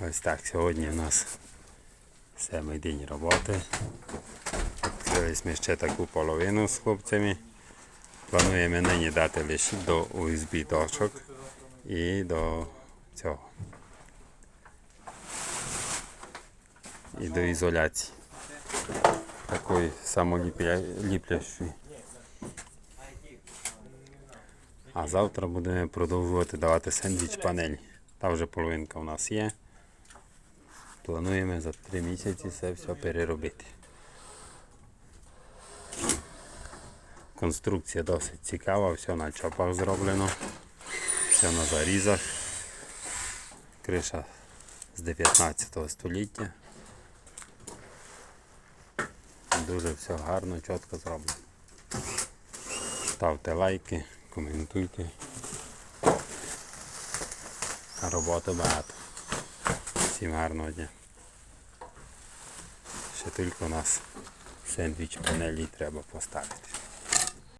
Ось так, сьогодні у нас семий день роботи. Відкрили ми ще таку половину з хлопцями. Плануємо нині дати лише до USB дошок і до цього. І до ізоляції. Такої самоліплящої. А завтра будемо продовжувати давати сендвіч панель. Та вже половинка у нас є. Плануємо за три місяці це все переробити. Конструкція досить цікава, все на чопах зроблено, все на зарізах. Криша з 19 століття. Дуже все гарно, чітко зроблено. Ставте лайки, коментуйте. Роботи багато. Всім гарного дня. Ще тільки у нас сендвіч панелі треба поставити.